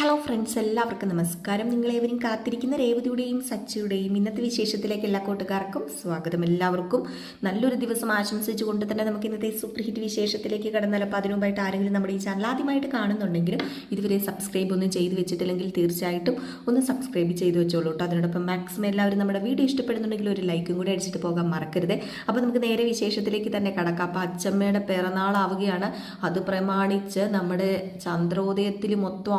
Hello friends എല്ലാവർക്കും നമസ്കാരം. നിങ്ങളേവരും കാത്തിരിക്കുന്ന രേവതിയുടെയും സച്ചിയുടെയും ഇന്നത്തെ വിശേഷത്തിലേക്ക് എല്ലാ കൂട്ടുകാർക്കും സ്വാഗതം എല്ലാവർക്കും. നല്ലൊരു ദിവസം ആശംസിച്ചുകൊണ്ട് തന്നെ നമുക്ക് ഇന്നത്തെ സൂപ്പർ ഹിറ്റ് വിശേഷത്തിലേക്ക് കടന്നാൽ അപ്പോൾ അതിനുമായിട്ട് ആരെങ്കിലും നമ്മുടെ ഈ ചാനൽ ആദ്യമായിട്ട് കാണുന്നുണ്ടെങ്കിൽ ഇതുവരെ സബ്സ്ക്രൈബ് ഒന്നും ചെയ്ത് വെച്ചിട്ടില്ലെങ്കിൽ തീർച്ചയായിട്ടും ഒന്ന് സബ്സ്ക്രൈബ് ചെയ്ത് വെച്ചോളൂ കേട്ടോ അതിനോടൊപ്പം മാക്സിമം എല്ലാവരും നമ്മുടെ വീഡിയോ ഇഷ്ടപ്പെടുന്നുണ്ടെങ്കിൽ ഒരു ലൈക്കും കൂടി അടിച്ചിട്ട് പോകാൻ മറക്കരുത്. അപ്പോൾ നമുക്ക് നേരെ വിശേഷത്തിലേക്ക് തന്നെ കടക്കാം. അപ്പോൾ അച്ചമ്മയുടെ പിറന്നാളാവുകയാണ്. അത് പ്രമാണിച്ച് നമ്മുടെ ചന്ദ്രോദയത്തിൽ മൊത്തം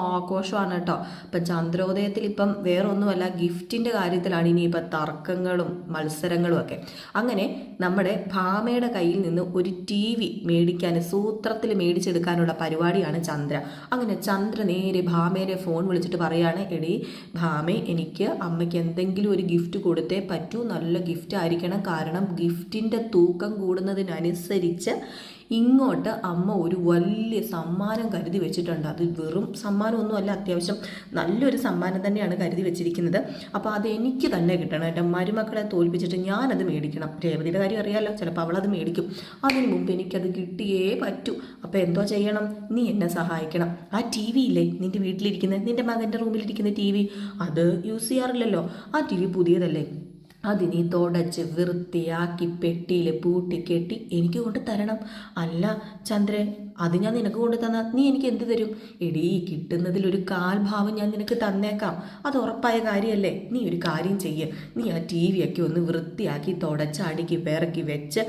ആഘോഷമാണ് കേട്ടോ. ഇപ്പം ചന്ദ്രോദയത്തിൽ ഇപ്പം വേറൊന്നുമല്ല ഗിഫ്റ്റിന്റെ കാര്യത്തിലാണ് ഇനിയിപ്പം തർക്കങ്ങളും മത്സരങ്ങളും ഒക്കെ. അങ്ങനെ നമ്മുടെ ഭാമയുടെ കയ്യിൽ നിന്ന് ഒരു ടി വി മേടിക്കാൻ സൂത്രത്തിൽ മേടിച്ചെടുക്കാനുള്ള പരിപാടിയാണ് ചന്ദ്ര. അങ്ങനെ ചന്ദ്ര നേരെ ഭാമയുടെ ഫോൺ വിളിച്ചിട്ട് പറയാണ് എടി ഭാമേ എനിക്ക് അമ്മയ്ക്ക് എന്തെങ്കിലും ഒരു ഗിഫ്റ്റ് കൊടുത്തേ പറ്റൂ. നല്ല ഗിഫ്റ്റ് ആയിരിക്കണം. കാരണം ഗിഫ്റ്റിന്റെ തൂക്കം കൂടുന്നതിനനുസരിച്ച് ഇങ്ങോട്ട് അമ്മ ഒരു വലിയ സമ്മാനം കരുതി വെച്ചിട്ടുണ്ട്. അത് വെറും സമ്മാനമൊന്നുമല്ല അത്യാവശ്യം നല്ലൊരു സമ്മാനം തന്നെയാണ് കരുതി വെച്ചിരിക്കുന്നത്. അപ്പോൾ അത് എനിക്ക് തന്നെ കിട്ടണം. എന്റെ മരുമക്കളെ തോൽപ്പിച്ചിട്ട് ഞാനത് മേടിക്കണം. രേവതിയുടെ കാര്യം അറിയാമല്ലോ ചിലപ്പോൾ അവളത് മേടിക്കും. അതിന് മുമ്പ് എനിക്കത് കിട്ടിയേ പറ്റൂ. അപ്പോൾ എന്തോ ചെയ്യണം? നീ എന്നെ സഹായിക്കണം. ആ ടി വി ഇല്ലേ? നിന്റെ വീട്ടിലിരിക്കുന്ന നിന്റെ മകന്റെ റൂമിലിരിക്കുന്ന ടി വി? അത് യൂസ് ചെയ്യാറില്ലല്ലോ ആ ടി വി പുതിയതല്ലേ? അതിനി തുടച്ച് വൃത്തിയാക്കി പെട്ടിയിൽ പൂട്ടി കെട്ടി എനിക്ക് കൊണ്ട് തരണം. അല്ല ചന്ദ്രൻ അത് ഞാൻ നിനക്ക് കൊണ്ട് തന്നാൽ നീ എനിക്ക് എന്ത് തരും? എടീ കിട്ടുന്നതിൽ ഒരു കാൽ ഭാവം ഞാൻ നിനക്ക് തന്നേക്കാം. അത് ഉറപ്പായ കാര്യമല്ലേ നീ ഒരു കാര്യം ചെയ്യ്. നീ ആ ടി വി ഒക്കെ ഒന്ന് വൃത്തിയാക്കി തുടച്ച് അടുക്കി പിറക്കി വെച്ച്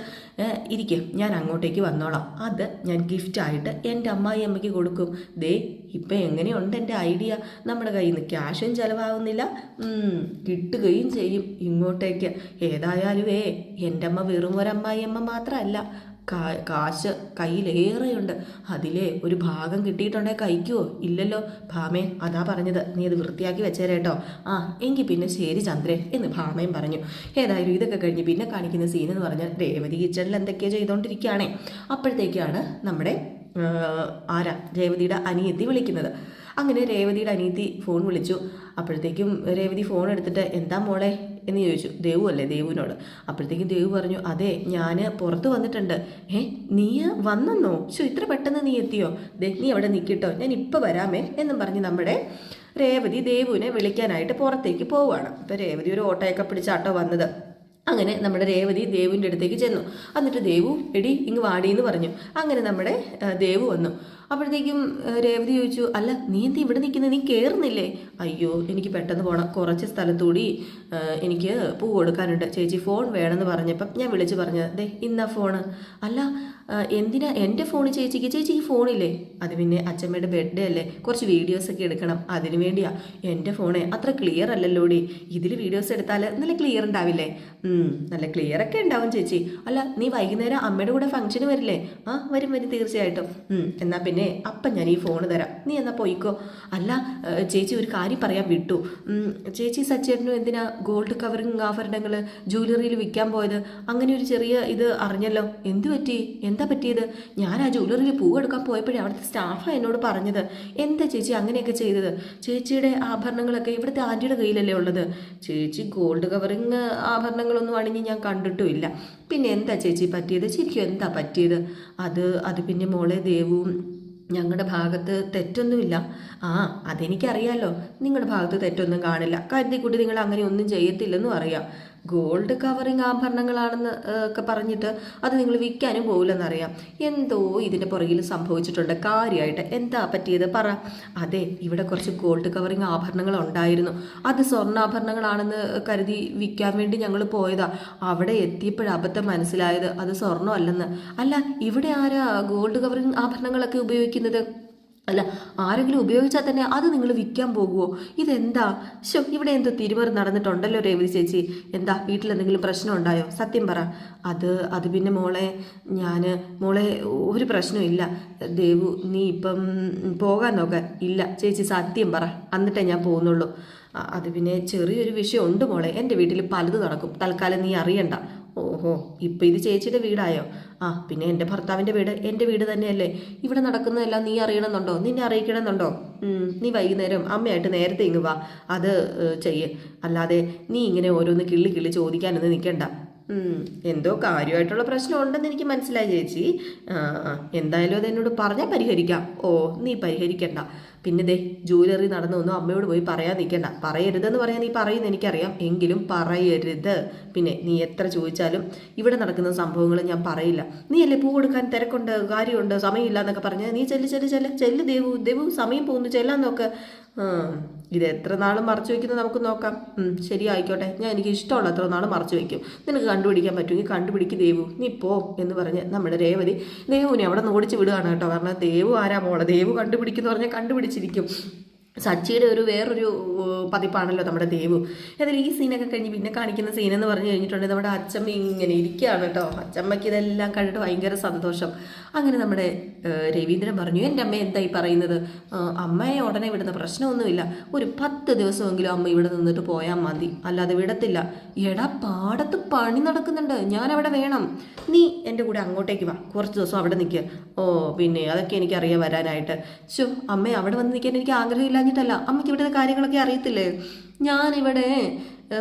ഇരിക്കും. ഞാൻ അങ്ങോട്ടേക്ക് വന്നോളാം. അത് ഞാൻ ഗിഫ്റ്റായിട്ട് എന്റെ അമ്മായി അമ്മയ്ക്ക് കൊടുക്കും. ദേ ഇപ്പം എങ്ങനെയുണ്ട് എന്റെ ഐഡിയ? നമ്മുടെ കയ്യിൽ നിന്ന് ക്യാഷും ചിലവാകുന്നില്ല. കിട്ടുകയും ചെയ്യും ഇങ്ങോട്ടേക്ക്. ഏതായാലുവേ എന്റെ അമ്മ വെറും ഒരമ്മായി അമ്മ മാത്രമല്ല കാശ് കയ്യിലേറെയുണ്ട്. അതിലെ ഒരു ഭാഗം കിട്ടിയിട്ടുണ്ടെ കഴിക്കുവോ ഇല്ലല്ലോ. ഭാമേ അതാ പറഞ്ഞത്. നീ അത് വൃത്തിയാക്കി വെച്ചേരേട്ടോ ആ എങ്കിൽ പിന്നെ ശരി ചന്ദ്രൻ എന്ന് ഭാമയും പറഞ്ഞു. ഏതായാലും ഇതൊക്കെ കഴിഞ്ഞ് പിന്നെ കാണിക്കുന്ന സീൻ എന്ന് പറഞ്ഞാൽ രേവതി കിച്ചണിൽ എന്തൊക്കെയോ ചെയ്തുകൊണ്ടിരിക്കുകയാണേ അപ്പോഴത്തേക്കാണ് നമ്മുടെ ആരാ? രേവതിയുടെ അനിയത്തി വിളിക്കുന്നത്. അങ്ങനെ രേവതിയുടെ അനിയത്തി ഫോൺ വിളിച്ചു. അപ്പോഴത്തേക്കും രേവതി ഫോൺ എടുത്തിട്ട് എന്താ മോളെ? എന്ന് ചോദിച്ചു. ദേവു അല്ലേ? ദേവുവിനോട്. അപ്പോഴത്തേക്കും ദേവു പറഞ്ഞു അതെ ഞാൻ പുറത്ത് വന്നിട്ടുണ്ട്. ഏ നീ വന്നെന്നോ? ശോ ഇത്ര പെട്ടെന്ന് നീ എത്തിയോ? ദേ നീ അവിടെ നിൽക്കിട്ടോ ഞാൻ ഇപ്പോൾ വരാമേ എന്നും പറഞ്ഞ് നമ്മുടെ രേവതി ദേവുവിനെ വിളിക്കാനായിട്ട് പുറത്തേക്ക് പോവുകയാണ്. അപ്പോൾ രേവതി ഒരു ഓട്ടോയൊക്കെ പിടിച്ചാട്ടോ വന്നത്. അങ്ങനെ നമ്മുടെ രേവതി ദേവുവിന്റെ അടുത്തേക്ക് ചെന്നു. എന്നിട്ട് ദേവു എടി ഇങ്ങ് വാടി എന്ന് പറഞ്ഞു. അങ്ങനെ നമ്മുടെ ദേവു വന്നു. അപ്പോഴത്തേക്കും രേവതി ചോദിച്ചു അല്ല നീ എന്ത് ഇവിടെ നിൽക്കുന്നത് നീ കയറുന്നില്ലേ അയ്യോ എനിക്ക് പെട്ടെന്ന് പോകണം കുറച്ച് സ്ഥലത്തൂടി എനിക്ക് പൂ കൊടുക്കാനുണ്ട്. ചേച്ചി ഫോൺ വേണമെന്ന് പറഞ്ഞപ്പം ഞാൻ വിളിച്ച് പറഞ്ഞത്. ദേ ഇന്നാ ഫോണ്. അല്ല എന്തിനാ എന്റെ ഫോൺ ചേച്ചിക്ക്? ചേച്ചിക്ക് ഫോണില്ലേ? അത് പിന്നെ അച്ഛമ്മയുടെ ബർത്ത്ഡേ അല്ലേ? കുറച്ച് വീഡിയോസൊക്കെ എടുക്കണം. അതിനു വേണ്ടിയാ. എന്റെ ഫോണ് അത്ര ക്ലിയർ അല്ലല്ലോടി. ഇതിൽ വീഡിയോസ് എടുത്താൽ നല്ല ക്ലിയർ ഉണ്ടാവില്ലേ? നല്ല ക്ലിയർ ഒക്കെ ഉണ്ടാവും ചേച്ചി. അല്ല നീ വൈകുന്നേരം അമ്മയുടെ കൂടെ ഫംഗ്ഷന് വരില്ലേ? ആ വരും വരും തീർച്ചയായിട്ടും. എന്നാൽ എന്നാ പിന്നെ അപ്പം ഞാൻ ഈ ഫോൺ തരാം. നീ എന്നാൽ പോയിക്കോ? അല്ല ചേച്ചി ഒരു കാര്യം പറയാൻ വിട്ടു. ചേച്ചി സച്ചേട്ടനും എന്തിനാ ഗോൾഡ് കവറിങ് ആഭരണങ്ങൾ ജ്വല്ലറിയിൽ വിൽക്കാൻ പോയത്? അങ്ങനെ ഒരു ചെറിയ ഇത് അറിഞ്ഞല്ലോ. എന്തു പറ്റി? എന്താ പറ്റിയത്? ഞാൻ ആ ജ്വല്ലറിയിൽ പൂവെടുക്കാൻ പോയപ്പോഴേ അവിടുത്തെ സ്റ്റാഫാണ് എന്നോട് പറഞ്ഞത് എന്താ ചേച്ചി അങ്ങനെയൊക്കെ ചെയ്തത്? ചേച്ചിയുടെ ആഭരണങ്ങളൊക്കെ ഇവിടുത്തെ ആന്റിയുടെ കയ്യിലല്ലേ ഉള്ളത്? ചേച്ചി ഗോൾഡ് കവറിങ് ആഭരണങ്ങളൊന്നും അണിഞ്ഞ് ഞാൻ കണ്ടിട്ടുമില്ല. പിന്നെ എന്താ ചേച്ചി പറ്റിയത്? ശരിക്കും എന്താ പറ്റിയത്? അത് അത് പിന്നെ മോളെ ദേവും ഞങ്ങളുടെ ഭാഗത്ത് തെറ്റൊന്നുമില്ല. ആ അതെനിക്കറിയാലോ. നിങ്ങളുടെ ഭാഗത്ത് തെറ്റൊന്നും കാണില്ല. കരുതിക്കുട്ടി നിങ്ങൾ അങ്ങനെ ഒന്നും ചെയ്യത്തില്ലെന്നും അറിയാം. ഗോൾഡ് കവറിങ് ആഭരണങ്ങളാണെന്ന് ഒക്കെ പറഞ്ഞിട്ട് അത് നിങ്ങൾ വിൽക്കാനും പോകില്ലെന്നറിയാം എന്തോ ഇതിന്റെ പുറകിൽ സംഭവിച്ചിട്ടുണ്ട്. കാര്യമായിട്ട് എന്താ പറ്റിയത് പറ. അതെ ഇവിടെ കുറച്ച് ഗോൾഡ് കവറിങ് ആഭരണങ്ങൾ ഉണ്ടായിരുന്നു. അത് സ്വർണാഭരണങ്ങളാണെന്ന് കരുതി വിൽക്കാൻ വേണ്ടി ഞങ്ങൾ പോയതാ. അവിടെ എത്തിയപ്പോഴാണ് അബദ്ധം മനസ്സിലായത്. അത് സ്വർണമല്ലെന്ന്. അല്ല ഇവിടെ ആരാ ഗോൾഡ് കവറിങ് ആഭരണങ്ങളൊക്കെ ഉപയോഗിക്കുന്നത്? അല്ല ആരെങ്കിലും ഉപയോഗിച്ചാൽ തന്നെ അത് നിങ്ങൾ വിൽക്കാൻ പോകുമോ ഇതെന്താ? ശോ ഇവിടെ എന്തോ തിരുമറി നടന്നിട്ടുണ്ടല്ലോ രേവതി ചേച്ചി. എന്താ വീട്ടിൽ എന്തെങ്കിലും പ്രശ്നം ഉണ്ടായോ? സത്യം പറ. അത് അത് പിന്നെ മോളെ ഞാൻ മോളെ ഒരു പ്രശ്നമില്ല ദേവു നീ ഇപ്പം പോകാൻ നോക്ക. ഇല്ല ചേച്ചി സത്യം പറ. എന്നിട്ടേ ഞാൻ പോകുന്നുള്ളൂ. അത് പിന്നെ ചെറിയൊരു വിഷയം ഉണ്ട് മോളെ. എന്റെ വീട്ടിൽ പലത് നടക്കും. തൽക്കാലം നീ അറിയണ്ട. ഓഹോ ഇപ്പം ഇത് ചേച്ചിയുടെ വീടായോ? ആ പിന്നെ എന്റെ ഭർത്താവിന്റെ വീട് എന്റെ വീട് തന്നെയല്ലേ. ഇവിടെ നടക്കുന്നതെല്ലാം നീ അറിയണമെന്നുണ്ടോ? നിന്നെ അറിയിക്കണമെന്നുണ്ടോ? നീ വൈകുന്നേരം അമ്മയായിട്ട് നേരത്തെ ഇങ്ങ് വാ. അത് ചെയ്യ്. അല്ലാതെ നീ ഇങ്ങനെ ഓരോന്ന് കിള്ളി കിള്ളി ചോദിക്കാനൊന്നും നിൽക്കണ്ട എന്തോ കാര്യമായിട്ടുള്ള പ്രശ്നം ഉണ്ടെന്ന് എനിക്ക് മനസ്സിലായി ചേച്ചി. എന്തായാലും അത് എന്നോട് പറഞ്ഞാൽ പരിഹരിക്കാം. ഓ നീ പരിഹരിക്കണ്ട. പിന്നെ ദേ ജൂവലറി നടന്നൊന്നും അമ്മയോട് പോയി പറയാൻ നിൽക്കണ്ട. പറയരുതെന്ന് പറയാൻ നീ പറയുന്ന എനിക്കറിയാം. എങ്കിലും പറയരുത്. പിന്നെ നീ എത്ര ചോദിച്ചാലും ഇവിടെ നടക്കുന്ന സംഭവങ്ങൾ ഞാൻ പറയില്ല. നീ അല്ലേ പൂ കൊടുക്കാൻ തിരക്കുണ്ട് കാര്യമുണ്ട് സമയമില്ല എന്നൊക്കെ പറഞ്ഞ് നീ ചെല്ല് ചെല്ല് ചെല്ല്. ചെല്ല് ദേവു. ദേവു സമയം പോകുന്നു. ചെല്ലാൻ നോക്ക്. ആ, ഇത് എത്ര നാളും മറച്ചു വെക്കുന്നത് നമുക്ക് നോക്കാം. ശരി ആയിക്കോട്ടെ. ഞാൻ എനിക്ക് ഇഷ്ടമുള്ള എത്ര നാളും മറച്ചു വെക്കും. നിനക്ക് കണ്ടുപിടിക്കാൻ പറ്റുമെങ്കിൽ കണ്ടുപിടിക്ക് ദേവു. നീ പോ എന്ന് പറഞ്ഞ് നമ്മുടെ രേവതി ദേവുവിനെ അവിടെ നിന്ന് ഓടിച്ച് വിടുകയാണ് കേട്ടോ. കാരണം ദേവു ആരാ മോളെ? ദേവു കണ്ടുപിടിക്കുന്നു പറഞ്ഞാൽ കണ്ടുപിടിച്ചിരിക്കും. സച്ചിയുടെ ഒരു വേറൊരു പതിപ്പാണല്ലോ നമ്മുടെ ദേവു. അതിൽ ഈ സീനൊക്കെ കഴിഞ്ഞ് പിന്നെ കാണിക്കുന്ന സീൻ എന്ന് പറഞ്ഞു കഴിഞ്ഞിട്ടുണ്ടെങ്കിൽ നമ്മുടെ അച്ചമ്മ ഇങ്ങനെ ഇരിക്കുകയാണ് കേട്ടോ. അച്ചമ്മയ്ക്ക് ഇതെല്ലാം കണ്ടിട്ട് ഭയങ്കര സന്തോഷം. അങ്ങനെ നമ്മുടെ രവീന്ദ്രൻ പറഞ്ഞു എന്റെ അമ്മ എന്തായി പറയുന്നത്? അമ്മയെ ഉടനെ വിടുന്ന പ്രശ്നമൊന്നുമില്ല. ഒരു പത്ത് ദിവസമെങ്കിലും അമ്മ ഇവിടെ നിന്നിട്ട് പോയാൽ മതി. അല്ലാതെ വിടത്തില്ല. എടാ പാടത്ത് പണി നടക്കുന്നുണ്ട്. ഞാൻ അവിടെ വേണം. നീ എന്റെ കൂടെ അങ്ങോട്ടേക്ക് വാ. കുറച്ച് ദിവസം അവിടെ നിൽക്കുക ഓ പിന്നെ അതൊക്കെ എനിക്കറിയാം വരാനായിട്ട്. ശോ അമ്മ അവിടെ വന്ന് നിൽക്കാൻ എനിക്ക് ആഗ്രഹമില്ലാഞ്ഞിട്ടല്ല അമ്മയ്ക്ക് ഇവിടുത്തെ കാര്യങ്ങളൊക്കെ അറിയത്തില്ലേ? ഞാനിവിടെ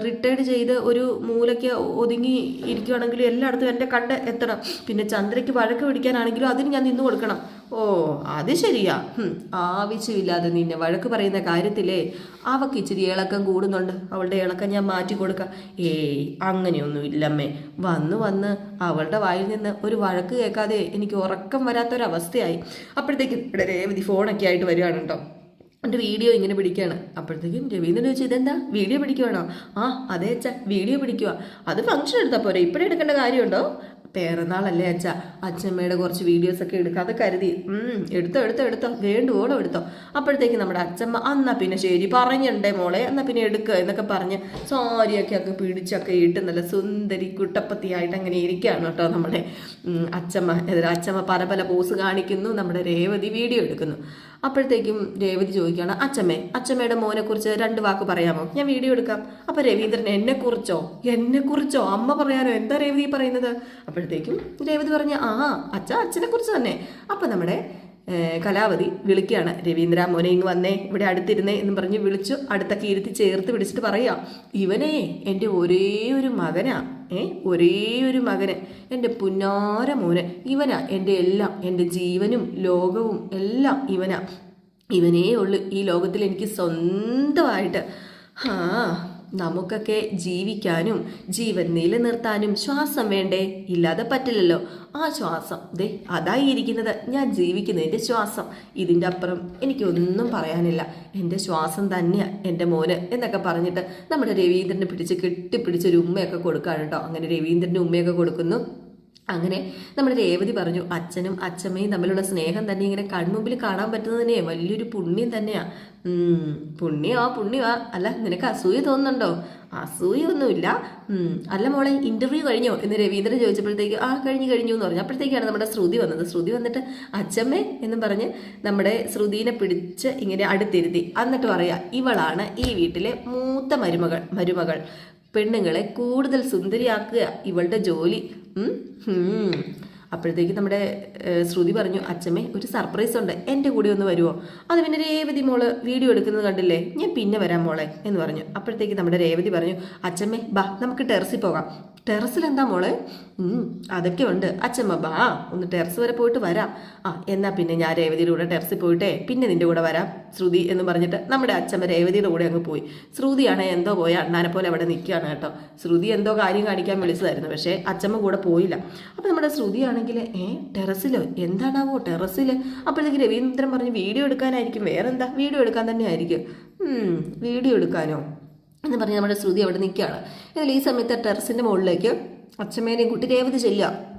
റിട്ടയർഡ് ചെയ്ത് ഒരു മൂലയ്ക്ക് ഒതുങ്ങി ഇരിക്കുവാണെങ്കിലും എല്ലായിടത്തും എന്റെ കണ്ട് എത്തണം. പിന്നെ ചന്ദ്രയ്ക്ക് വഴക്ക് പിടിക്കാനാണെങ്കിലും അതിന് ഞാൻ നിന്ന് കൊടുക്കണം. ഓ അത് ശരിയാ. ആവശ്യമില്ലാതെ നിന്നെ വഴക്ക് പറയുന്ന കാര്യത്തിലേ അവക്ക് ഇച്ചിരി ഇളക്കം കൂടുന്നുണ്ട്. അവളുടെ ഇളക്കം ഞാൻ മാറ്റി കൊടുക്കാം. ഏയ് അങ്ങനെയൊന്നും ഇല്ലമ്മേ വന്ന് വന്ന് അവളുടെ വായിൽ നിന്ന് ഒരു വഴക്ക് കേൾക്കാതെ എനിക്ക് ഉറക്കം വരാത്തൊരവസ്ഥയായി. അപ്പോഴത്തേക്ക് ഇവിടെ രേവതി ഫോണൊക്കെ ആയിട്ട് വരികയാണ് കേട്ടോ. എന്റെ വീഡിയോ ഇങ്ങനെ പിടിക്കുകയാണ് അപ്പോഴത്തേക്കും രവീന്ദ്രൻ ചോദിച്ചു ഇതെന്താ? വീഡിയോ പിടിക്കുവാണോ? ആ അതെ അച്ഛാ വീഡിയോ പിടിക്കുക അത് ഫംഗ്ഷൻ എടുത്താൽ പോരെ. ഇപ്പോഴേ എടുക്കേണ്ട കാര്യമുണ്ടോ? പിറന്നാളല്ലേ അച്ഛ. അച്ഛമ്മയുടെ കുറച്ച് വീഡിയോസൊക്കെ എടുക്കുക അത് കരുതി. എടുത്തോ എടുത്തോ എടുത്തോ. വേണ്ടുവോളം എടുത്തോ. അപ്പോഴത്തേക്ക് നമ്മുടെ അച്ഛമ്മ എന്നാ പിന്നെ ശരി. പറഞ്ഞിട്ടുണ്ടേ മോളെ. എന്നാ പിന്നെ എടുക്കുക എന്നൊക്കെ പറഞ്ഞ് സാരിയൊക്കെ ഒക്കെ പിടിച്ചൊക്കെ ഇട്ട് നല്ല സുന്ദരി കുട്ടപ്പത്തിയായിട്ട് അങ്ങനെ ഇരിക്കുകയാണ് കേട്ടോ നമ്മുടെ അച്ഛമ്മ. എതിരെ അച്ഛമ്മ പല പല പോസ് കാണിക്കുന്നു. നമ്മുടെ രേവതി വീഡിയോ എടുക്കുന്നു. അപ്പോഴത്തേക്കും രേവതി ചോദിക്കുകയാണ് അച്ചമ്മേ അച്ചമ്മയുടെ മോനെ കുറിച്ച് രണ്ട് വാക്ക് പറയാമോ? ഞാൻ വീഡിയോ എടുക്കാം. അപ്പോൾ രവീന്ദ്രൻ എന്നെക്കുറിച്ചോ? എന്നെക്കുറിച്ചോ? എന്നെ കുറിച്ചോ അമ്മ പറയാനോ? എന്താ രേവതി പറയുന്നത്? അപ്പോഴത്തേക്കും രേവതി പറഞ്ഞ ആ അച്ഛ അച്ഛനെ കുറിച്ച് തന്നെ. അപ്പൊ നമ്മുടെ കലാവതി വിളിക്കുകയാണ്. രവീന്ദ്ര മോനെ ഇങ്ങ് വന്നേ ഇവിടെ അടുത്തിരുന്നേ എന്ന് പറഞ്ഞ് വിളിച്ചു അടുത്തൊക്കെ ഇരുത്തി ചേർത്ത് പിടിച്ചിട്ട് പറയുക ഇവനെ എന്റെ ഒരേ ഒരു മകനാ ഏ ഒരേ ഒരു മകന് എന്റെ പുന്നാര മോന് ഇവനാ എന്റെ എല്ലാം എന്റെ ജീവനും ലോകവും എല്ലാം ഇവനാ. ഇവനേ ഉള്ളു ഈ ലോകത്തിൽ എനിക്ക് സ്വന്തമായിട്ട് ആ നമുക്കൊക്കെ ജീവിക്കാനും ജീവൻ നിലനിർത്താനും ശ്വാസം വേണ്ടേ? ഇല്ലാതെ പറ്റില്ലല്ലോ. ആ ശ്വാസം. ദേ അതായി ഇരിക്കുന്നത് ഞാൻ ജീവിക്കുന്നതിന്റെ ശ്വാസം. ഇതിന്റെ അപ്പുറം എനിക്കൊന്നും പറയാനില്ല. എന്റെ ശ്വാസം തന്നെയാണ് എന്റെ മോന് എന്നൊക്കെ പറഞ്ഞിട്ട് നമ്മുടെ രവീന്ദ്രനെ പിടിച്ച് കെട്ടിപ്പിടിച്ചൊരു ഉമ്മയൊക്കെ കൊടുക്കുകയാണ് കേട്ടോ. അങ്ങനെ രവീന്ദ്രന്റെ ഉമ്മയൊക്കെ കൊടുക്കുന്നു. അങ്ങനെ നമ്മൾ രേവതി പറഞ്ഞു അച്ഛനും അച്ഛമ്മയും തമ്മിലുള്ള സ്നേഹം തന്നെ ഇങ്ങനെ കൺമുമ്പിൽ കാണാൻ പറ്റുന്നത് തന്നെ വലിയൊരു പുണ്യം തന്നെയാ. പുണ്യമാ പുണ്യമാ അല്ല നിനക്ക് അസൂയ തോന്നുന്നുണ്ടോ? അസൂയൊന്നുമില്ല അല്ല മോളെ ഇന്റർവ്യൂ കഴിഞ്ഞോ? എന്ന് രവീന്ദ്രൻ ചോദിച്ചപ്പോഴത്തേക്ക് ആ കഴിഞ്ഞു കഴിഞ്ഞു എന്ന് പറഞ്ഞു. അപ്പോഴത്തേക്കാണ് നമ്മുടെ ശ്രുതി വന്നത്. ശ്രുതി വന്നിട്ട് അച്ഛമ്മേ എന്ന് പറഞ്ഞ് നമ്മുടെ ശ്രുതിനെ പിടിച്ച് ഇങ്ങനെ അടുത്തിരുത്തി. എന്നിട്ട് പറയാ ഇവളാണ് ഈ വീട്ടിലെ മൂത്ത മരുമകൾ മരുമകൾ. പെണ്ണുങ്ങളെ കൂടുതൽ സുന്ദരിയാക്കുക ഇവളുടെ ജോലി. അപ്പോഴത്തേക്ക് നമ്മുടെ ശ്രുതി പറഞ്ഞു അച്ഛമ്മേ ഒരു സർപ്രൈസ് ഉണ്ട്. എന്റെ കൂടെ ഒന്ന് വരുമോ അത് പിന്നെ രേവതി മോൾ വീഡിയോ എടുക്കുന്നത് കണ്ടില്ലേ? ഞാൻ പിന്നെ വരാം മോളെ എന്ന് പറഞ്ഞു. അപ്പോഴത്തേക്ക് നമ്മുടെ രേവതി പറഞ്ഞു അച്ഛമ്മേ ബാ നമുക്ക് ടെറസിൽ പോകാം. ടെറസിൽ എന്താ മോളെ? അതൊക്കെ ഉണ്ട് അച്ഛമ്മ ബാ ഒന്ന് ടെറസ് വരെ പോയിട്ട് വരാം. ആ എന്നാ പിന്നെ ഞാൻ രേവതിയുടെ കൂടെ ടെറസിൽ പോയിട്ടേ പിന്നെ നിന്റെ കൂടെ വരാം ശ്രുതി എന്ന് പറഞ്ഞിട്ട് നമ്മുടെ അച്ഛമ്മ രേവതിയുടെ കൂടെ അങ്ങ് പോയി. ശ്രുതിയാണ് എന്തോ പോയ അണ്ണാനെ പോലെ അവിടെ നിൽക്കുകയാണ് കേട്ടോ. ശ്രുതി എന്തോ കാര്യം കാണിക്കാൻ വിളിച്ചതായിരുന്നു പക്ഷേ അച്ഛമ്മ കൂടെ പോയില്ല. അപ്പോൾ നമ്മുടെ ശ്രുതിയാണെങ്കിൽ ഏ ടെറസിലോ? എന്താണാവോ ടെറസിൽ അപ്പോഴത്തേക്ക് രവീന്ദ്രൻ പറഞ്ഞ് വീഡിയോ എടുക്കാനായിരിക്കും വേറെന്താ? വീഡിയോ എടുക്കാൻ തന്നെ ആയിരിക്കും വീഡിയോ എടുക്കാനോ? എന്ന് പറഞ്ഞ് നമ്മുടെ ശ്രുതി അവിടെ നിൽക്കുകയാണ്. എന്നാൽ ഈ സമയത്ത് ടെറസിന്റെ മുകളിലേക്ക് അച്ഛമ്മേനെയും കുട്ടി രേവതി ചെല്ലുക?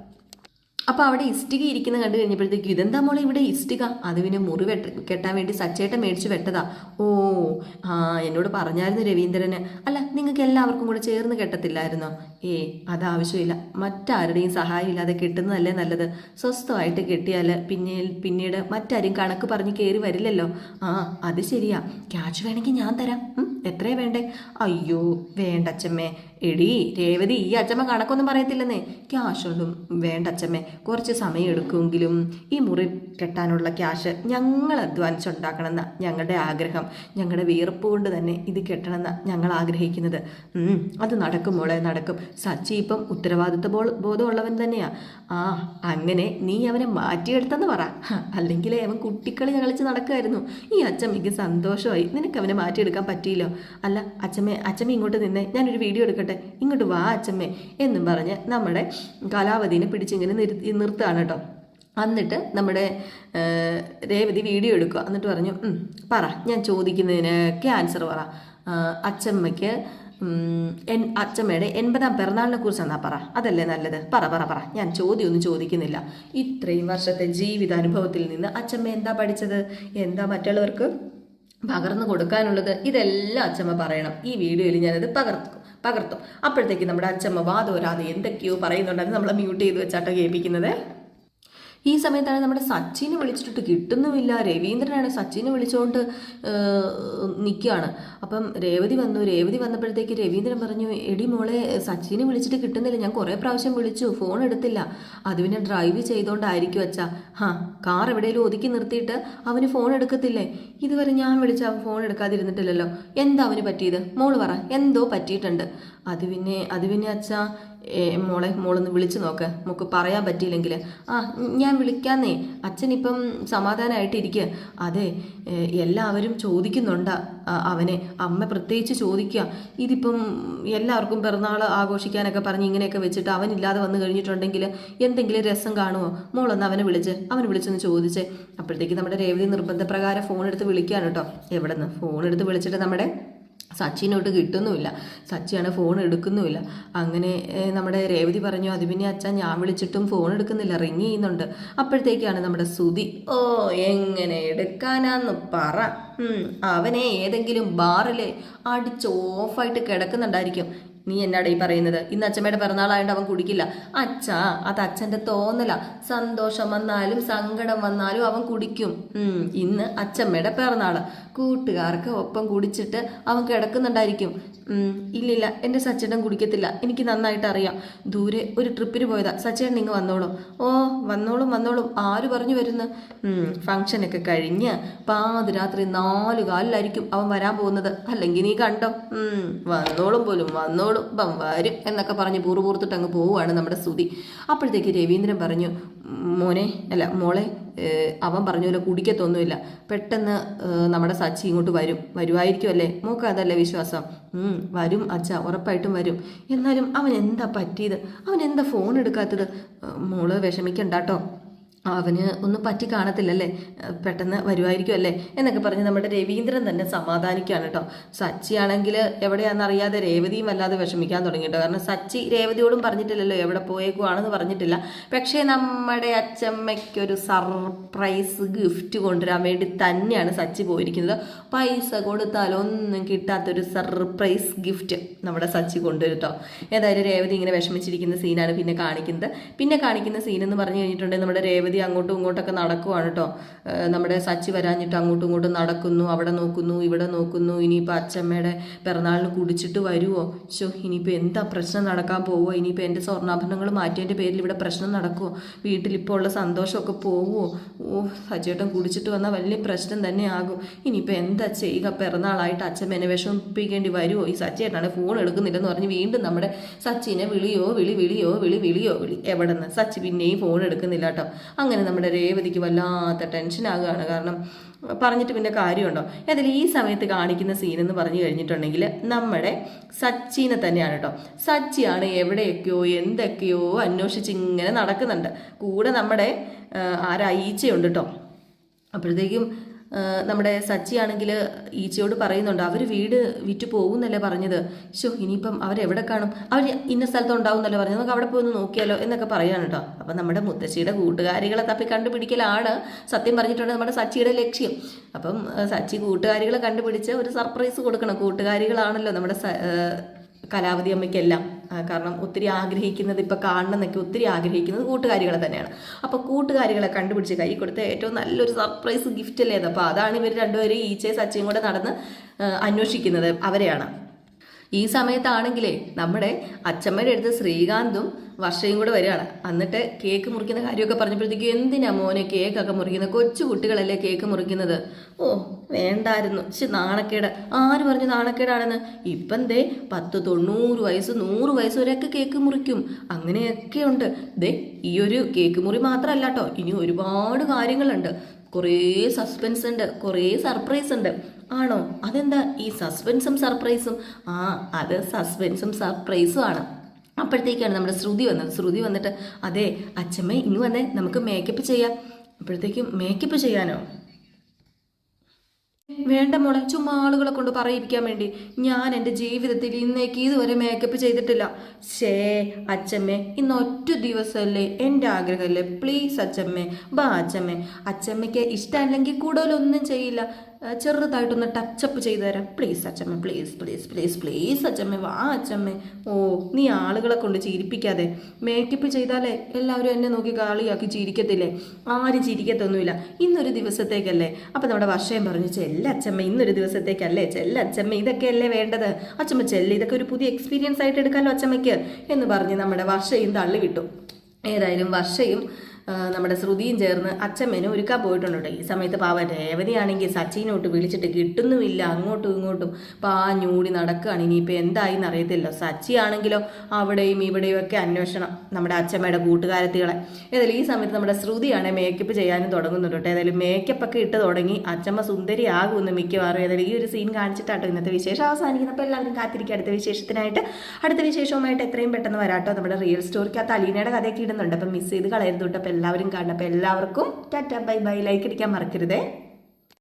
അപ്പോൾ അവിടെ ഇഷ്ടിക ഇരിക്കുന്ന കണ്ടു കഴിഞ്ഞപ്പോഴത്തേക്ക് ഇതെന്താ മോളെ ഇവിടെ ഇഷ്ടിക? അത് പിന്നെ മുറി വെട്ട കെട്ടാൻ വേണ്ടി സച്ചേട്ടൻ മേടിച്ച് വെട്ടതാ. ഓ ആ എന്നോട് പറഞ്ഞായിരുന്നു രവീന്ദ്രന്. അല്ല നിങ്ങൾക്ക് എല്ലാവർക്കും കൂടെ ചേർന്ന് കെട്ടത്തില്ലായിരുന്നോ? ഏ അതാവശ്യമില്ല. മറ്റാരുടെയും സഹായം ഇല്ലാതെ കെട്ടുന്നതല്ലേ നല്ലത്. സ്വസ്ഥമായിട്ട് കെട്ടിയാൽ പിന്നെ പിന്നീട് മറ്റാരും കണക്ക് പറഞ്ഞ് കയറി വരില്ലല്ലോ. ആ അത് ശരിയാ. ക്യാഷ് വേണമെങ്കിൽ ഞാൻ തരാം. എത്രയാ വേണ്ടേ? അയ്യോ വേണ്ട അച്ഛമ്മേ എടി രേവതി ഈ അച്ഛമ്മ കണക്കൊന്നും പറയത്തില്ലെന്നേ. ക്യാഷ് ഒന്നും വേണ്ട അച്ഛമ്മേ കുറച്ച് സമയം എടുക്കുമെങ്കിലും ഈ മുറി കെട്ടാനുള്ള ക്യാഷ് ഞങ്ങൾ അധ്വാനിച്ചുണ്ടാക്കണമെന്ന ഞങ്ങളുടെ ആഗ്രഹം. ഞങ്ങളുടെ വിയർപ്പ് കൊണ്ട് തന്നെ ഇത് കെട്ടണമെന്ന ഞങ്ങൾ ആഗ്രഹിക്കുന്നത്. അത് നടക്കും മോളെ നടക്കും. സച്ചി ഇപ്പം ഉത്തരവാദിത്വ ബോ- ബോധമുള്ളവൻ തന്നെയാണ് ആ അങ്ങനെ നീ അവനെ മാറ്റിയെടുത്തെന്ന് പറ. അല്ലെങ്കിൽ അവൻ കുട്ടിക്കളി കളിച്ച് നടക്കുമായിരുന്നു. ഈ അച്ഛമ്മയ്ക്ക് സന്തോഷമായി. നിനക്ക് അവനെ മാറ്റിയെടുക്കാൻ പറ്റിയില്ലോ? അല്ല അച്ഛമ്മ അച്ഛമ്മ ഇങ്ങോട്ട് നിന്നേ. ഞാനൊരു വീഡിയോ എടുക്കട്ടെ. ഇങ്ങോട്ട് വാ അച്ഛമ്മേ എന്നും പറഞ്ഞ് നമ്മുടെ കലാവതിനെ പിടിച്ചിങ്ങനെ നിർത്തി നിർത്തുകയാണ് കേട്ടോ. എന്നിട്ട് നമ്മുടെ രേവതി വീഡിയോ എടുക്കുക. എന്നിട്ട് പറഞ്ഞു പറ ഞാൻ ചോദിക്കുന്നതിനൊക്കെ ആൻസർ പറ. അച്ചമ്മയ്ക്ക് എൻ അച്ചമ്മയുടെ എൺപതാം പിറന്നാളിനെ കുറിച്ച് എന്നാ പറ. അതല്ലേ നല്ലത്? പറ പറ പറ. ഞാൻ ചോദ്യമൊന്നും ചോദിക്കുന്നില്ല. ഇത്രയും വർഷത്തെ ജീവിതാനുഭവത്തിൽ നിന്ന് അച്ചമ്മ എന്താ പഠിച്ചത്? എന്താ മറ്റുള്ളവർക്ക് പകർന്നു കൊടുക്കാനുള്ളത്? ഇതെല്ലാം അച്ചമ്മ പറയണം. ഈ വീഡിയോയിൽ ഞാനത് പകർത്തും. പകർത്തും. അപ്പോഴത്തേക്ക് നമ്മുടെ അച്ഛമ്മ വാതോരാതെ എന്തൊക്കെയോ പറയുന്നുണ്ടെന്ന് നമ്മൾ മ്യൂട്ട് ചെയ്ത് വെച്ചാട്ടോ കേൾപ്പിക്കുന്നത്. ഈ സമയത്താണ് നമ്മുടെ സച്ചിനെ വിളിച്ചിട്ട് കിട്ടുന്നുമില്ല. രവീന്ദ്രനാണ് സച്ചിനെ വിളിച്ചുകൊണ്ട് നിൽക്കുകയാണ് അപ്പം രേവതി വന്നു. രേവതി വന്നപ്പോഴത്തേക്ക് രവീന്ദ്രൻ പറഞ്ഞു എടി മോളെ സച്ചിനെ വിളിച്ചിട്ട് കിട്ടുന്നില്ല. ഞാൻ കുറേ പ്രാവശ്യം വിളിച്ചു. ഫോൺ എടുത്തില്ല. അത് പിന്നെ ഡ്രൈവ് ചെയ്തുകൊണ്ടായിരിക്കും അച്ഛാ. ഹാ കാർ എവിടെയെങ്കിലും ഒതുക്കി നിർത്തിയിട്ട് അവന് ഫോൺ എടുക്കത്തില്ലേ? ഇതുവരെ ഞാൻ വിളിച്ച അവൻ ഫോൺ എടുക്കാതിരുന്നിട്ടില്ലല്ലോ. എന്താ അവന് പറ്റിയത്? മോൾ പറ. എന്തോ പറ്റിയിട്ടുണ്ട്. അത് പിന്നെ അത് പിന്നെ അച്ഛാ മോളെ മോളൊന്ന് വിളിച്ചു നോക്ക്. നമുക്ക് പറയാൻ പറ്റിയില്ലെങ്കിൽ ആ ഞാൻ വിളിക്കാന്നേ. അച്ഛനിപ്പം സമാധാനമായിട്ടിരിക്കുക അതെ എല്ലാവരും ചോദിക്കുന്നുണ്ട അവനെ. അമ്മ പ്രത്യേകിച്ച് ചോദിക്കുക ഇതിപ്പം എല്ലാവർക്കും പിറന്നാൾ ആഘോഷിക്കാനൊക്കെ പറഞ്ഞ് ഇങ്ങനെയൊക്കെ വെച്ചിട്ട് അവനില്ലാതെ വന്നു കഴിഞ്ഞിട്ടുണ്ടെങ്കിൽ എന്തെങ്കിലും രസം കാണുമോ മോളൊന്ന് അവനെ വിളിച്ച്. അവൻ വിളിച്ചൊന്ന് ചോദിച്ചേ. അപ്പോഴത്തേക്ക് നമ്മുടെ രേവതി നിർബന്ധപ്രകാരം ഫോൺ എടുത്ത് വിളിക്കുകയാണ് കേട്ടോ. എവിടെ നിന്ന് ഫോൺ എടുത്ത് വിളിച്ചിട്ട് നമ്മുടെ സച്ചിനോട്ട് കിട്ടുന്നുമില്ല. സച്ചിയാണ് ഫോൺ എടുക്കുന്നുമില്ല. അങ്ങനെ നമ്മുടെ രേവതി പറഞ്ഞു അത് പിന്നെ അച്ഛൻ ഞാൻ വിളിച്ചിട്ടും ഫോൺ എടുക്കുന്നില്ല റിങ് ചെയ്യുന്നുണ്ട്. അപ്പോഴത്തേക്കാണ് നമ്മുടെ സുതി ഓ എങ്ങനെ എടുക്കാനാന്ന് പറ. അവനെ ഏതെങ്കിലും ബാറിൽ അടിച്ച് ഓഫായിട്ട് കിടക്കുന്നുണ്ടായിരിക്കും. നീ എന്നാടാ ഈ പറയുന്നത്? ഇന്ന് അച്ഛമ്മയുടെ പിറന്നാളായതുകൊണ്ട് അവൻ കുടിക്കില്ല. അച്ഛാ അത് അച്ഛന്റെ തോന്നല. സന്തോഷം വന്നാലും സങ്കടം വന്നാലും അവൻ കുടിക്കും. ഇന്ന് അച്ഛമ്മയുടെ പിറന്നാൾ. കൂട്ടുകാർക്ക് ഒപ്പം കുടിച്ചിട്ട് അവൻ കിടക്കുന്നുണ്ടായിരിക്കും. ഇല്ലില്ല എന്റെ സച്ചേട്ടൻ കുടിക്കത്തില്ല. എനിക്ക് നന്നായിട്ട് അറിയാം. ദൂരെ ഒരു ട്രിപ്പിന് പോയതാ. സച്ചേട്ടൻ ഇങ്ങ് വന്നോളും. ഓ വന്നോളും വന്നോളും. ആര് പറഞ്ഞു വരുന്നു? ഉം, ഫംഗ്ഷനൊക്കെ കഴിഞ്ഞ് പാതിരാത്രി നാല് കാലിലായിരിക്കും അവൻ വരാൻ പോകുന്നത്. അല്ലെങ്കിൽ നീ കണ്ടോ? വന്നോളും പോലും വന്നോളും. ബം വരും എന്നൊക്കെ പറഞ്ഞ് പൂറുപൂർത്തിട്ട് അങ്ങ് പോവുകയാണ് നമ്മുടെ സ്തുതി അപ്പോഴത്തേക്ക് രവീന്ദ്രൻ പറഞ്ഞു മോനെ അല്ല മോളെ അവൻ പറഞ്ഞ കുടിക്കത്തൊന്നുമില്ല. പെട്ടെന്ന് നമ്മുടെ സച്ചി ഇങ്ങോട്ട് വരും. വരുമായിരിക്കും അല്ലേ മോക്ക് അതല്ലേ വിശ്വാസം? വരും അച്ഛ ഉറപ്പായിട്ടും വരും. എന്നാലും അവൻ എന്താ പറ്റിയത്? അവൻ എന്താ ഫോൺ എടുക്കാത്തത്? മോൾ വിഷമിക്കണ്ടാട്ടോ അവന് ഒന്നും പറ്റി കാണത്തില്ലല്ലേ? പെട്ടെന്ന് വരുമായിരിക്കും അല്ലേ? എന്നൊക്കെ പറഞ്ഞ് നമ്മുടെ രവീന്ദ്രൻ തന്നെ സമാധാനിക്കുകയാണ് കേട്ടോ. സച്ചിയാണെങ്കിൽ എവിടെയാണെന്നറിയാതെ രേവതിയും വല്ലാതെ വിഷമിക്കാൻ തുടങ്ങി കേട്ടോ. കാരണം സച്ചി രേവതിയോടും പറഞ്ഞിട്ടില്ലല്ലോ എവിടെ പോയേക്കുവാണെന്ന് പറഞ്ഞിട്ടില്ല. പക്ഷേ നമ്മുടെ അച്ചമ്മയ്ക്കൊരു സർപ്രൈസ് ഗിഫ്റ്റ് കൊണ്ടുവരാൻ വേണ്ടി തന്നെയാണ് സച്ചി പോയിരിക്കുന്നത്. പൈസ കൊടുത്താലൊന്നും കിട്ടാത്തൊരു സർപ്രൈസ് ഗിഫ്റ്റ് നമ്മുടെ സച്ചി കൊണ്ടുവരും കേട്ടോ. ഏതായാലും രേവതി ഇങ്ങനെ വിഷമിച്ചിരിക്കുന്ന സീനാണ് പിന്നെ കാണിക്കുന്നത്. പിന്നെ കാണിക്കുന്ന സീനെന്ന് പറഞ്ഞു കഴിഞ്ഞിട്ടുണ്ടെങ്കിൽ നമ്മുടെ രേവതി അങ്ങോട്ടും ഇങ്ങോട്ടൊക്കെ നടക്കുവാണ് കേട്ടോ. നമ്മുടെ സച്ചി വരാഞ്ഞിട്ട് അങ്ങോട്ടും ഇങ്ങോട്ടും നടക്കുന്നു അവിടെ നോക്കുന്നു ഇവിടെ നോക്കുന്നു ഇനിയിപ്പോൾ അച്ഛമ്മയുടെ പിറന്നാളിന് കുടിച്ചിട്ട് വരുമോ ശോ ഇനിയിപ്പോൾ എന്താ പ്രശ്നം നടക്കാൻ പോവുമോ ഇനിയിപ്പോൾ എന്റെ സ്വർണാഭരണങ്ങൾ മാറ്റിയതിന്റെ പേരിൽ ഇവിടെ പ്രശ്നം നടക്കുമോ വീട്ടിലിപ്പോൾ ഉള്ള സന്തോഷമൊക്കെ പോവുമോ ഓ സച്ചേട്ടൻ കുടിച്ചിട്ട് വന്നാൽ വലിയ പ്രശ്നം തന്നെ ആകും. ഇനിയിപ്പോൾ എന്താ ചെയ്യുക? പിറന്നാളായിട്ട് അച്ഛൻ വിഷമിപ്പിക്കേണ്ടി വരുമോ ഈ സച്ചേട്ടനാണ് ഫോൺ എടുക്കുന്നില്ലെന്ന് പറഞ്ഞ് വീണ്ടും നമ്മുടെ സച്ചിനെ വിളിയോ വിളി വിളിയോ വിളി വിളിയോ വിളി. എവിടെ നിന്ന് സച്ചി പിന്നെയും ഫോൺ എടുക്കുന്നില്ല കേട്ടോ. അങ്ങനെ നമ്മുടെ രേവതിക്ക് വല്ലാത്ത ടെൻഷനാകുകയാണ് കാരണം പറഞ്ഞിട്ട് പിന്നെ കാര്യമുണ്ടോ? അതിൽ ഈ സമയത്ത് കാണിക്കുന്ന സീൻ എന്ന് പറഞ്ഞു കഴിഞ്ഞിട്ടുണ്ടെങ്കിൽ നമ്മുടെ സച്ചിനെ തന്നെയാണ് കേട്ടോ സച്ചിയാണ് എവിടെയൊക്കെയോ എന്തൊക്കെയോ അന്വേഷിച്ച് ഇങ്ങനെ നടക്കുന്നുണ്ട്. കൂടെ നമ്മുടെ ആരായിച്ചയുണ്ട് കേട്ടോ അപ്പോഴത്തേക്കും നമ്മുടെ സച്ചി ആണെങ്കിൽ ഈച്ചയോട് പറയുന്നുണ്ട് അവർ വീട് വിറ്റ് പോകുന്നല്ലേ പറഞ്ഞത്? ശോ ഇനിയിപ്പം അവരെവിടെ കാണും? അവർ ഇന്ന സ്ഥലത്ത് ഉണ്ടാവുന്നല്ലേ പറഞ്ഞത്? നമുക്ക് അവിടെ പോയി ഒന്ന് നോക്കിയാലോ? എന്നൊക്കെ പറയാണ് കേട്ടോ. അപ്പം നമ്മുടെ മുത്തശ്ശിയുടെ കൂട്ടുകാരികളെ തപ്പി കണ്ടുപിടിക്കലാണ് സത്യം പറഞ്ഞിട്ടുണ്ട് നമ്മുടെ സച്ചിയുടെ ലക്ഷ്യം. അപ്പം സച്ചി കൂട്ടുകാരികളെ കണ്ടുപിടിച്ച് ഒരു സർപ്രൈസ് കൊടുക്കണം. കൂട്ടുകാരികളാണല്ലോ നമ്മുടെ കലാവതി അമ്മയ്ക്കെല്ലാം. കാരണം ഒത്തിരി ആഗ്രഹിക്കുന്നത് ഇപ്പം കാണണമെന്നൊക്കെ ഒത്തിരി ആഗ്രഹിക്കുന്നത് കൂട്ടുകാരികളെ തന്നെയാണ്. അപ്പോൾ കൂട്ടുകാരികളെ കണ്ടുപിടിച്ച് കൈ കൊടുത്ത ഏറ്റവും നല്ലൊരു സർപ്രൈസ് ഗിഫ്റ്റ് അല്ലേ അപ്പോൾ അതാണ് ഇവർ രണ്ടുപേരും ഈച്ചയും സച്ചിയും കൂടെ നടന്ന് അന്വേഷിക്കുന്നത് അവരെയാണ്. ഈ സമയത്താണെങ്കിലേ നമ്മുടെ അച്ഛമ്മയുടെ അടുത്ത് ശ്രീകാന്തും വർഷയും കൂടെ വരികയാണ്. എന്നിട്ട് കേക്ക് മുറിക്കുന്ന കാര്യമൊക്കെ പറഞ്ഞപ്പോഴത്തേക്ക് എന്തിനാ മോനെ കേക്കൊക്കെ മുറിക്കുന്നത് കൊച്ചു കുട്ടികളല്ലേ കേക്ക് മുറിക്കുന്നത്? ഓ വേണ്ടായിരുന്നു. പക്ഷെ നാണക്കേട്. ആര് പറഞ്ഞു നാണക്കേടാണെന്ന്? ഇപ്പം ദേ പത്ത് തൊണ്ണൂറ് വയസ്സ് നൂറ് വയസ്സ് വരെയൊക്കെ കേക്ക് മുറിക്കും. അങ്ങനെയൊക്കെ ഉണ്ട് ദേ ഈ ഒരു കേക്ക് മുറി മാത്രമല്ല കേട്ടോ ഇനി ഒരുപാട് കാര്യങ്ങളുണ്ട്. കുറേ സസ്പെൻസ് ഉണ്ട്. കുറേ സർപ്രൈസ് ഉണ്ട്. ആണോ? അതെന്താ? ഈ സസ്പെൻസും സർപ്രൈസും ആ അത് സസ്പെൻസും സർപ്രൈസും ആണ്. അപ്പോഴത്തേക്കാണ് നമ്മുടെ ശ്രുതി വന്നത്. ശ്രുതി വന്നിട്ട് അതെ അച്ഛമ്മ ഇനി വന്നേ നമുക്ക് മേക്കപ്പ് ചെയ്യാം. അപ്പോഴത്തേക്കും മേക്കപ്പ് ചെയ്യാനോ? വേണ്ട മോളെ ചുമ്മാ ആളുകളെ കൊണ്ട് പറയിപ്പിക്കാൻ വേണ്ടി. ഞാൻ എന്റെ ജീവിതത്തിൽ ഇന്നേക്ക് ഇതുവരെ മേക്കപ്പ് ചെയ്തിട്ടില്ല. ഷേ അച്ചമ്മേ ഇന്ന് ഒറ്റ ദിവസമല്ലേ എന്റെ ആഗ്രഹമല്ലേ? പ്ലീസ് അച്ചമ്മേ ബാ അച്ചമ്മേ. അച്ചമ്മയ്ക്ക് ഇഷ്ടമല്ലെങ്കിൽ കൂടുതലൊന്നും ചെയ്യില്ല. ചെറുതായിട്ടൊന്ന് ടച്ചപ്പ് ചെയ്തു തരാം. പ്ലീസ് അച്ചമ്മ പ്ലീസ് പ്ലീസ് പ്ലീസ് പ്ലീസ് അച്ചമ്മ വാ അച്ചമ്മ. ഓ നീ ആളുകളെ കൊണ്ട് ചിരിപ്പിക്കാതെ. മേക്കപ്പ് ചെയ്താലേ എല്ലാവരും എന്നെ നോക്കി കാളിയാക്കി ചിരിക്കത്തില്ലേ? ആരും ചിരിക്കത്തൊന്നുമില്ല. ഇന്നൊരു ദിവസത്തേക്കല്ലേ. അപ്പം നമ്മുടെ വർഷയും പറഞ്ഞു ചെല്ല. അച്ഛമ്മ ഇന്നൊരു ദിവസത്തേക്കല്ലേ? ചെല്ല അച്ഛമ്മ ഇതൊക്കെയല്ലേ വേണ്ടത്? അച്ഛമ്മ ചെല്ല ഇതൊക്കെ ഒരു പുതിയ എക്സ്പീരിയൻസ് ആയിട്ട് എടുക്കാമല്ലോ അച്ഛമ്മയ്ക്ക് എന്ന് പറഞ്ഞ് നമ്മുടെ വർഷയും തള്ളി കിട്ടും ഏതായാലും വർഷയും നമ്മുടെ ശ്രുതിയും ചേർന്ന് അച്ഛമ്മേനെ ഒരുക്കാൻ പോയിട്ടുണ്ട്. ഈ സമയത്ത് പാവ രേവതിയാണെങ്കിൽ സച്ചിനോട്ട് വിളിച്ചിട്ട് കിട്ടുന്നുമില്ല. അങ്ങോട്ടും ഇങ്ങോട്ടും പാഞ്ഞൂടി നടക്കുകയാണ് ഇനിയിപ്പോൾ എന്തായിന്ന് അറിയത്തില്ല. സച്ചി ആണെങ്കിലോ അവിടെയും ഇവിടെയും ഒക്കെ അന്വേഷണം നമ്മുടെ അച്ഛമ്മയുടെ കൂട്ടുകാരത്തികളെ. ഏതായാലും ഈ സമയത്ത് നമ്മുടെ ശ്രുതിയാണ് മേക്കപ്പ് ചെയ്യാനും തുടങ്ങുന്നുണ്ട് കേട്ടോ. ഏതായാലും മേക്കപ്പ് ഒക്കെ ഇട്ട് തുടങ്ങി അച്ഛമ്മ സുന്ദരി ആകുമെന്ന് മിക്കവാറും ഏതായാലും ഈ ഒരു സീൻ കാണിച്ചിട്ടാട്ടോ ഇന്നത്തെ വിശേഷം അവസാനിക്കുന്നത്. അപ്പോൾ എല്ലാവരും കാത്തിരിക്കുക. അടുത്ത വിശേഷത്തിനായിട്ട് അടുത്ത വിശേഷവുമായിട്ട് എത്രയും പെട്ടെന്ന് വരാട്ടോ നമ്മുടെ റിയൽ സ്റ്റോറിക്കകത്ത് അലീനയുടെ കഥയൊക്കെ ഇടുന്നുണ്ട്. അപ്പം മിസ് ചെയ്ത് കളയരുത് കേട്ടോ. എല്ലാവരും കാണണം അപ്പോൾ എല്ലാവർക്കും ടാറ്റ ബൈ ബൈ ലൈക്ക് അടിക്കാൻ മറക്കരുതേ.